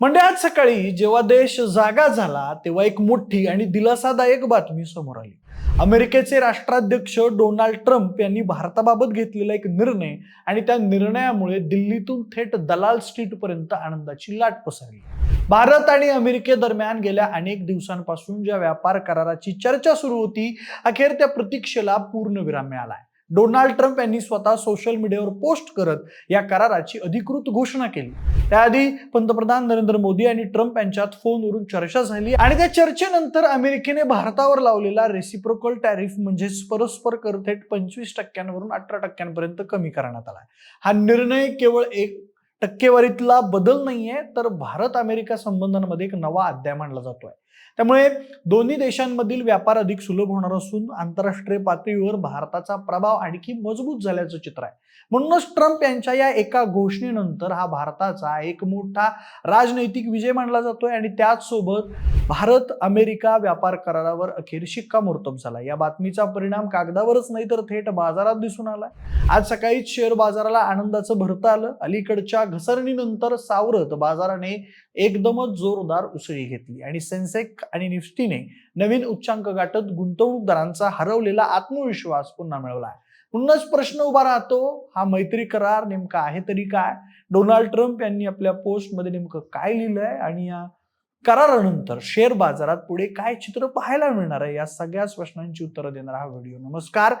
म्हणजे आज सकाळी जेव्हा देश जागा झाला तेव्हा एक मोठी आणि दिलासादायक बातमी समोर आली. अमेरिकेचे राष्ट्राध्यक्ष डोनाल्ड ट्रम्प यांनी भारताबाबत घेतलेला एक निर्णय आणि त्या निर्णयामुळे दिल्लीतून थेट दलाल स्ट्रीट पर्यंत आनंदाची लाट पसरली. भारत आणि अमेरिकेदरम्यान गेल्या अनेक दिवसांपासून ज्या व्यापार कराराची चर्चा सुरू होती अखेर त्या प्रतीक्षेला पूर्णविराम मिळालाय. डोनाल्ड ट्रम्प यांनी स्वतः सोशल मीडियावर पोस्ट करत या कराराची अधिकृत घोषणा केली. त्याआधी पंतप्रधान नरेंद्र मोदी आणि ट्रम्प यांच्यात फोनवरून चर्चा झाली आणि त्या चर्चेनंतर अमेरिकेने भारतावर लावलेला रेसिप्रोकल टॅरिफ म्हणजेच परस्पर कर थेट पंचवीस टक्क्यांवरून अठरा टक्क्यांपर्यंत कमी करण्यात आला. हा निर्णय केवळ एक टक्केवारीतला बदल नाहीये तर भारत अमेरिका संबंधांमध्ये एक नवा अध्याय मानला जातोय. त्यामुळे दोन्ही देशांमधील व्यापार अधिक सुलभ होणार असून आंतरराष्ट्रीय पातळीवर भारताचा प्रभाव आणखी मजबूत झाल्याचं चित्र आहे. म्हणूनच ट्रम्प यांच्या या एका घोषणेनंतर हा भारताचा एक मोठा राजनैतिक विजय मानला जातोय आणि त्याचसोबत भारत अमेरिका व्यापार करारावर अखेर शिक्कामोर्तब झाला या बातमीचा परिणाम कागदावरच नाही तर थेट बाजारात दिसून आला आज सकाळीच शेअर बाजाराला आनंदाचं भरता आलं. अलीकडच्या घसरणीनंतर सावरत बाजाराने एकदमच जोरदार उसळी घेतली. आणि सेन्सेक आणि निफ्टीने नवीन उच्चांक गाठत गुंतवणूकदारांचा हरवलेला आत्मविश्वास पुन्हा मिळवला पुन्हाच प्रश्न उभा राहतो हा मैत्री करार नेमका आहे तरी काय? डोनाल्ड ट्रम्प यांनी आपल्या पोस्टमध्ये नेमकं काय लिहिलंय आणि या करारानंतर शेअर बाजारात पुढे काय चित्र पाहायला मिळणार आहे या सगळ्याच प्रश्नांची उत्तरं देणारा हा व्हिडिओ. नमस्कार.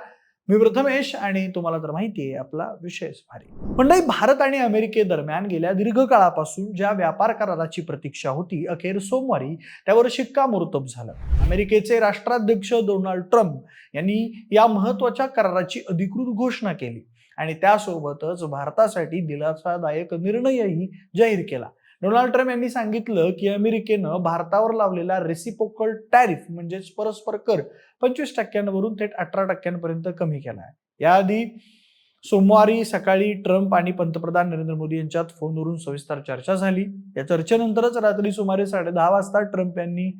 मी प्रथमेश आणि तुम्हाला तर माहिती आहे आपला विषयच भारी. मंडळी भारत आणि अमेरिकेदरम्यान गेल्या दीर्घकाळापासून ज्या व्यापार कराराची प्रतीक्षा होती अखेर सोमवारी त्यावर शिक्कामोर्तब झालं. अमेरिकेचे राष्ट्राध्यक्ष डोनाल्ड ट्रम्प यांनी या महत्त्वाच्या कराराची अधिकृत घोषणा केली आणि त्यासोबतच भारतासाठी दिलासादायक निर्णयही जाहीर केला. डोनाल्ड ट्रम्प यांनी सांगितलं की अमेरिकेनं भारतावर लावलेला रेसिपोकल टॅरिफ म्हणजेच परस्पर कर पंचवीस टक्क्यांवरून थेट अठरा टक्क्यांपर्यंत कमी केला आहे. याआधी सोमवारी सकाळी ट्रम्प आणि पंतप्रधान नरेंद्र मोदी यांच्यात फोनवरून सविस्तर चर्चा झाली. या चर्चेनंतरच रात्री सुमारे साडे दहा वाजता ट्रम्प यांनी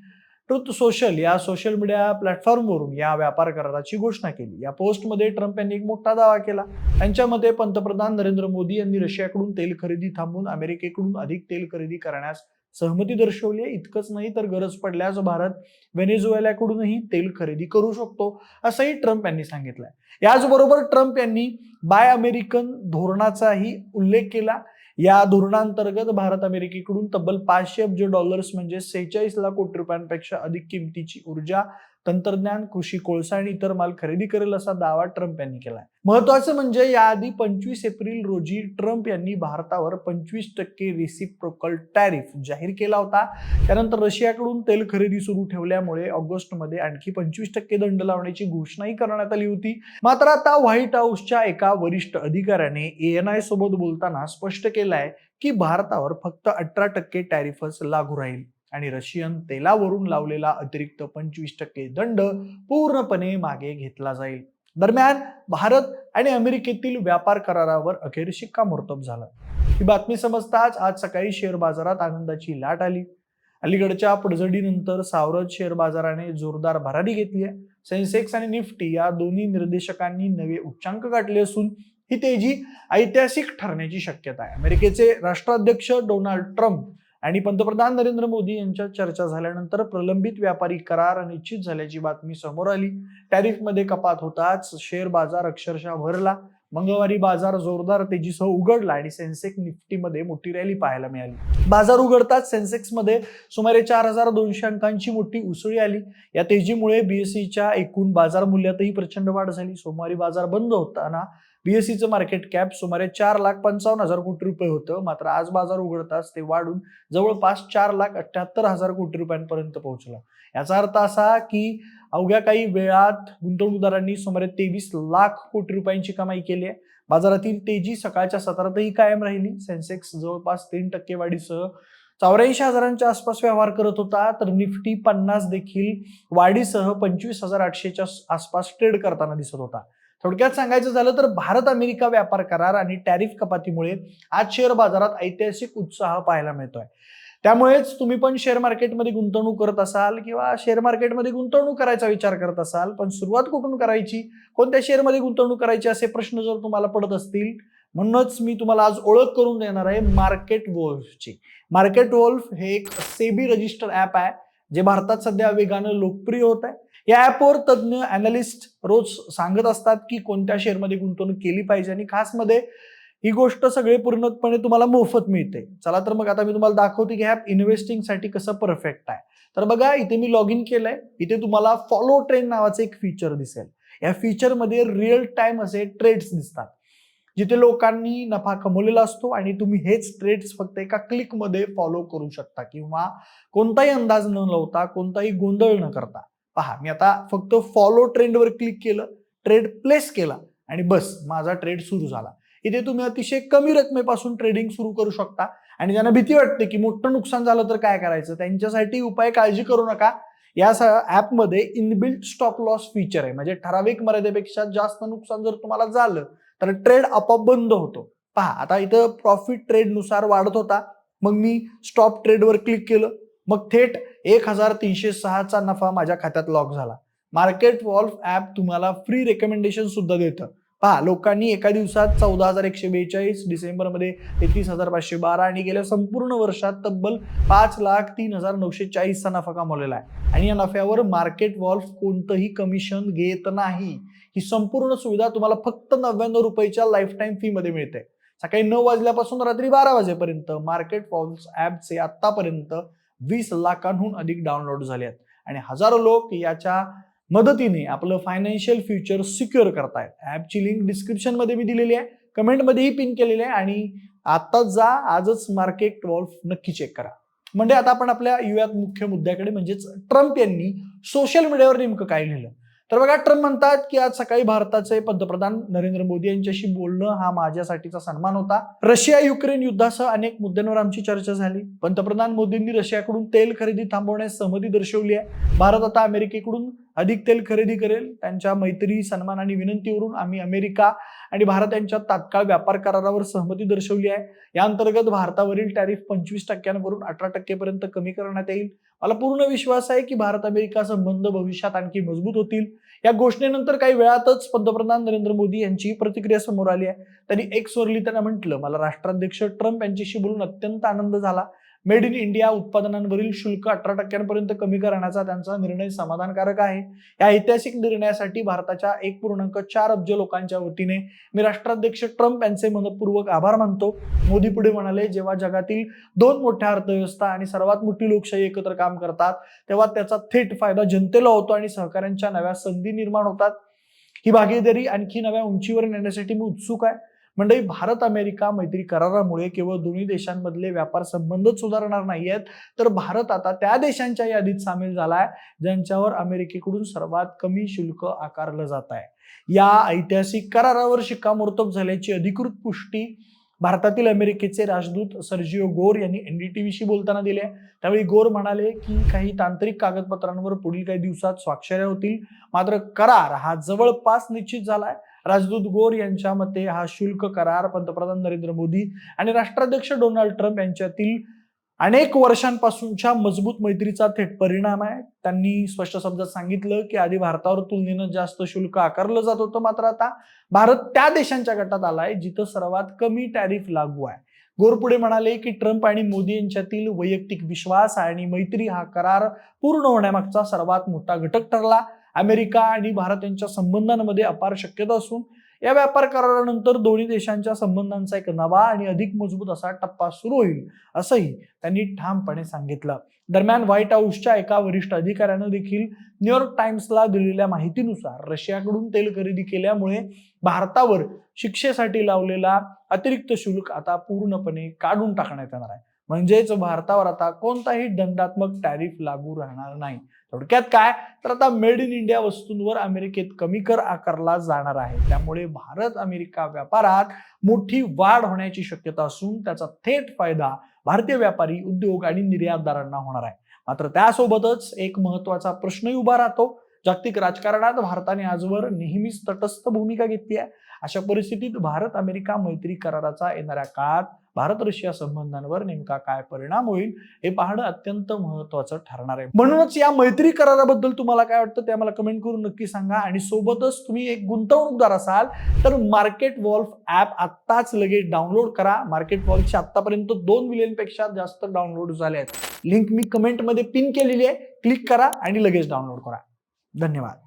ट्रुथ सोशल या सोशल मीडिया प्लॅटफॉर्मवरून या व्यापार कराराची घोषणा केली. या पोस्टमध्ये ट्रम्प यांनी एक मोठा दावा केला. त्यांच्या मते पंतप्रधान नरेंद्र मोदी यांनी रशियाकडून तेल खरेदी थांबून अमेरिकेकडून अधिक तेल खरेदी करण्यास सहमती दर्शवली आहे. इतकंच नाही तर गरज पडल्यास भारत व्हेनेझुएलाकडूनही तेल खरेदी करू शकतो असंही ट्रम्प यांनी सांगितलंय. याचबरोबर ट्रम्प यांनी बाय अमेरिकन धोरणाचाही उल्लेख केला. या धोरणांतर्गत भारत अमेरिकेकडून तब्बल पाचशे अब्ज डॉलर्स म्हणजे सेहेचाळीस लाख कोटी रुपयांपेक्षा अधिक किमतीची ऊर्जा तंत्रज्ञान कृषी कोळसा आणि इतर माल खरेदी करेल असा दावा ट्रम्प यांनी केला महत्वाचं म्हणजे याआधी पंचवीस एप्रिल रोजी ट्रम्प यांनी भारतावर पंचवीस टक्के रिसिप्रोकल टॅरिफ जाहीर केला होता. त्यानंतर रशियाकडून तेल खरेदी सुरू ठेवल्यामुळे ऑगस्टमध्ये आणखी पंचवीस टक्के दंड लावण्याची घोषणाही करण्यात आली होती. मात्र आता व्हाईट हाऊसच्या एका वरिष्ठ अधिकाऱ्याने एएनआय आय सोबत बोलताना स्पष्ट केलंय की भारतावर फक्त अठरा टक्के टॅरिफच लागू राहील. आणि रशियन तेलावरून लावलेला अतिरिक्त पंचवीस टक्के दंड पूर्णपणे मागे घेतला जाईल. दरम्यान भारत आणि अमेरिकेतील व्यापार करारावर अखेर शिक्कामोर्तब झालं. ही बातमी समजताच आज सकाळी शेअर बाजारात आनंदाची लाट आली. अलीकडच्या पडझडीनंतर सावरत शेअर बाजाराने जोरदार भरारी घेतली आहे. सेन्सेक्स आणि निफ्टी या दोन्ही निर्देशकांनी नवे उच्चांक गाठले असून ही तेजी ऐतिहासिक ठरण्याची शक्यता आहे. अमेरिकेचे राष्ट्राध्यक्ष डोनाल्ड ट्रम्प आणि पंतप्रधान नरेंद्र मोदी यांच्यात चर्चा झाल्यानंतर प्रलंबित व्यापारी करार निश्चित झाल्याची बातमी समोर आली. टॅरिफमध्ये कपात होताच शेअर बाजार अक्षरशः भरला. मंगळवारी बाजार जोरदार तेजीसह उघडला आणि सेन्सेक्स निफ्टीमध्ये मोठी रॅली पाहायला मिळाली. बाजार उघडताच सेन्सेक्समध्ये सुमारे चार हजार दोनशे अंकांची मोठी उसळी आली. या तेजीमुळे बीएससीच्या एकूण बाजार मूल्यातही प्रचंड वाढ झाली. सोमवारी बाजार बंद होताना बीएससीचं मार्केट कॅप सुमारे चार लाख पंचावन्न हजार कोटी रुपये होतं. मात्र आज बाजार उघडताच ते वाढून जवळपास चार लाख अठ्याहत्तर हजार कोटी रुपयांपर्यंत पोहोचला. याचा अर्थ असा की अवघ्या काही वेळात गुंतवणूकदारांनी सुमारे तेवीस लाख कोटी रुपयांची कमाई केली आहे. बाजारातील तेजी सकाळच्या सत्रातही कायम राहिली. सेन्सेक्स जवळपास तीन टक्के वाढीसह चौऱ्याऐंशी हजारांच्या आसपास व्यवहार करत होता. तर निफ्टी पन्नास देखील वाढीसह पंचवीस हजार आठशेच्या आसपास ट्रेड करताना दिसत होता. थोडक्यात सांगायचं झालं तर भारत अमेरिका व्यापार करार आणि टॅरिफ कपातीमुळे आज शेअर बाजारात ऐतिहासिक उत्साह पाहायला मिळतोय. त्यामुळेच तुम्ही पण शेअर मार्केटमध्ये गुंतवणूक करत असाल किंवा शेअर मार्केटमध्ये गुंतवणूक करायचा विचार करत असाल पण सुरुवात कुठून करायची? कोणत्या शेअरमध्ये गुंतवणूक करायची असे प्रश्न जर तुम्हाला पडत असतील म्हणूनच मी तुम्हाला आज ओळख करून देणार आहे मार्केट वोल्फची. मार्केट वोल्फ हे एक सेबी रजिस्टर ऍप आहे जे भारतात सध्या वेगानं लोकप्रिय होत आहे. या ऍपवर तज्ज्ञ अनालिस्ट रोज सांगत असतात की कोणत्या शेअरमध्ये गुंतवणूक केली पाहिजे आणि खासमध्ये ही गोष्ट सगळे पूर्णपणे तुम्हाला मोफत मिळते. चला तर मग आता मी तुम्हाला दाखवते की ऍप इन्व्हेस्टिंगसाठी कसं परफेक्ट आहे. तर बघा इथे मी लॉग इन केलंय. इथे तुम्हाला फॉलो ट्रेंड नावाचं एक फीचर दिसेल. या फीचरमध्ये रिअल टाइम असे ट्रेड्स दिसतात. जिथे लोकांनी नफा कमवलेला असतो आणि तुम्ही हेच ट्रेड्स फक्त एका क्लिकमध्ये फॉलो करू शकता किंवा कोणताही अंदाज न लावता कोणताही गोंधळ न करता. पहा मी आता फक्त फॉलो ट्रेंडवर क्लिक केलं ट्रेड प्लेस केला आणि बस माझा ट्रेड सुरू झाला. इथे तुम्ही अतिशय कमी रकमेपासून ट्रेडिंग सुरू करू शकता. आणि ज्यांना भीती वाटते की मोठं नुकसान झालं तर काय करायचं त्यांच्यासाठी उपाय काळजी करू नका. या ऍपमध्ये इनबिल्ट स्टॉप लॉस फीचर आहे. म्हणजे ठराविक मर्यादेपेक्षा जास्त नुकसान जर तुम्हाला झालं तर ट्रेड आपोआप बंद होतो. पहा आता इथं प्रॉफिट ट्रेडनुसार वाढत होता. मग मी स्टॉप ट्रेडवर क्लिक केलं. मग थेट एक हजार तीनशे सहाचा नफा माझ्या खात्यात लॉक झाला. मार्केट वॉल्फ ॲप तुम्हाला फ्री रेकमेंडेशन सुद्धा देतं. पहा लोकांनी एका दिवसात चौदा हजार एकशे बेचाळीस डिसेंबरमध्ये तेहतीस हजार पाचशे बारा आणि गेल्या संपूर्ण वर्षात तब्बल पाच लाख तीन हजार नऊशे चाळीसचा नफा कमावलेला आहे. आणि या नफ्यावर मार्केट वॉल्फ कोणतंही कमिशन घेत नाही. ही संपूर्ण सुविधा तुम्हाला फक्त नव्याण्णव रुपयाच्या लाईफ टाईम फीमध्ये मिळते. सकाळी नऊ वाजल्यापासून रात्री बारा वाजेपर्यंत मार्केट वॉल्स ॲपचे आत्तापर्यंत वीस लाखांहून अधिक डाउनलोड झाले आहेत. आणि हजारो लोक याच्या मदतीने आपलं फायनान्शियल फ्युचर सिक्युअर करतायत. ॲपची लिंक डिस्क्रिप्शनमध्ये मी दिलेली आहे. कमेंटमध्येही पिन केलेली आहे आणि आत्ताच जा आजच मार्केट वॉल्फ नक्की चेक करा. म्हणजे आता आपण आपल्या युयात मुख्य मुद्द्याकडे म्हणजेच ट्रम्प यांनी सोशल मीडियावर नेमकं काय लिहिलं? तर बघा ट्रम्प म्हणतात की आज सकाळी भारताचे पंतप्रधान नरेंद्र मोदी यांच्याशी बोलणं हा माझ्यासाठीचा सन्मान होता. रशिया युक्रेन युद्धासह अनेक मुद्द्यांवर आमची चर्चा झाली. पंतप्रधान मोदींनी रशियाकडून तेल खरेदी थांबवण्यास सहमती दर्शवली आहे. भारत आता अमेरिकेकडून अधिक तेल खरेदी करेल. त्यांच्या मैत्री सन्मान आणि विनंतीवरून आम्ही अमेरिका आणि भारत यांच्यात तात्काळ व्यापार करारावर सहमती दर्शवली आहे. या अंतर्गत भारतावरील टॅरिफ पंचवीस टक्क्यांवरून अठरा टक्केपर्यंत कमी करण्यात येईल. मला पूर्ण विश्वास आहे की भारत अमेरिका संबंध भविष्यात आणखी मजबूत होतील. या घोषणेनंतर काही वेळातच पंतप्रधान नरेंद्र मोदी यांची प्रतिक्रिया समोर आली आहे. त्यांनी एक स्वरली त्यांना म्हटलं मला राष्ट्राध्यक्ष ट्रम्प यांच्याशी बोलून अत्यंत आनंद झाला. मेड इन इंडिया उत्पादनांवरील शुल्क अठरा टक्क्यांपर्यंत कमी करण्याचा त्यांचा निर्णय समाधानकारक आहे. या ऐतिहासिक निर्णयासाठी भारताच्या एक पूर्णांक चार अब्ज लोकांच्या वतीने मी राष्ट्राध्यक्ष ट्रम्प यांचे मनपूर्वक आभार मानतो. मोदी पुढे म्हणाले जेव्हा जगातील दोन मोठ्या अर्थव्यवस्था आणि सर्वात मोठी लोकशाही एकत्र काम करतात तेव्हा त्याचा थेट फायदा जनतेला होतो आणि सहकाऱ्यांच्या नव्या संधी निर्माण होतात. ही भागीदारी आणखी नव्या उंचीवर नेण्यासाठी मी उत्सुक आहे. म्हणजे भारत अमेरिका मैत्री करारामुळे केवळ दोन्ही देशांमधले व्यापार संबंधच सुधारणार नाही आहेत तर भारत आता त्या देशांच्या यादीत सामील झालाय ज्यांच्यावर अमेरिकेकडून सर्वात कमी शुल्क आकारलं जात आहे या ऐतिहासिक करारावर शिक्कामोर्तब झाल्याची अधिकृत पुष्टी भारतातील अमेरिकेचे राजदूत सर्जिओ गोर यांनी एनडीटीव्हीशी बोलताना दिले त्यावेळी गोर म्हणाले की काही तांत्रिक कागदपत्रांवर पुढील काही दिवसात स्वाक्षऱ्या होतील. मात्र करार हा जवळपास निश्चित झालाय. राजदूत गोर यांच्या मते हा शुल्क करार पंतप्रधान नरेंद्र मोदी आणि राष्ट्राध्यक्ष डोनाल्ड ट्रम्प यांच्यातील अनेक वर्षांपासूनच्या मजबूत मैत्रीचा थेट परिणाम आहे. त्यांनी स्पष्ट शब्दात सांगितलं की आधी भारतावर तुलनेनं जास्त शुल्क आकारलं जात होतं मात्र आता भारत त्या देशांच्या गटात आलाय जिथं सर्वात कमी टॅरिफ लागू आहे. गोर पुढे म्हणाले की ट्रम्प आणि मोदी यांच्यातील वैयक्तिक विश्वास आणि मैत्री हा करार पूर्ण होण्यामागचा सर्वात मोठा घटक ठरला. अमेरिका आणि भारत यांच्या संबंधांमध्ये अपार शक्यता असून या व्यापार करारानंतर दोन्ही देशांच्या संबंधांचा एक नवा आणि अधिक मजबूत असा टप्पा सुरू होईल असंही त्यांनी ठामपणे सांगितलं. दरम्यान व्हाईट हाऊसच्या एका वरिष्ठ अधिकाऱ्यानं देखील न्यूयॉर्क टाइम्सला दिलेल्या माहितीनुसार रशियाकडून तेल खरेदी केल्यामुळे भारतावर शिक्षेसाठी लावलेला अतिरिक्त शुल्क आता पूर्णपणे काढून टाकण्यात येणार आहे. म्हणजेच भारतावर आता कोणताही दंडात्मक टॅरिफ लागू राहणार नाही. थोडक्यात काय? तर आता मेड इन इंडिया वस्तूंवर अमेरिकेत कमी कर आकारला जाणार आहे. त्यामुळे भारत अमेरिका व्यापारात मोठी वाढ होण्याची शक्यता असून त्याचा थेट फायदा भारतीय व्यापारी उद्योग आणि निर्यातदारांना होणार आहे. मात्र त्यासोबतच एक महत्त्वाचा प्रश्नही उभा राहतो. जागतिक राजकारणात भारताने आजवर नेहमीच तटस्थ भूमिका घेतली आहे. अशा परिस्थितीत भारत अमेरिका मैत्री कराराचा येणाऱ्या काळात भारत रशिया संबंधांवर नेमका काय परिणाम होईल हे पाहणं अत्यंत महत्वाचं ठरणार आहे. म्हणूनच या मैत्री कराराबद्दल तुम्हाला काय वाटतं ते आम्हाला कमेंट करून नक्की सांगा आणि सोबतच तुम्ही एक गुंतवणूकदार असाल तर मार्केट वॉल्फ ऍप आत्ताच लगेच डाउनलोड करा. मार्केट वॉल्फचे आतापर्यंत दोन मिलियनपेक्षा जास्त डाउनलोड झाले आहेत. लिंक मी कमेंटमध्ये पिन केलेली आहे. क्लिक करा आणि लगेच डाउनलोड करा. धन्यवाद.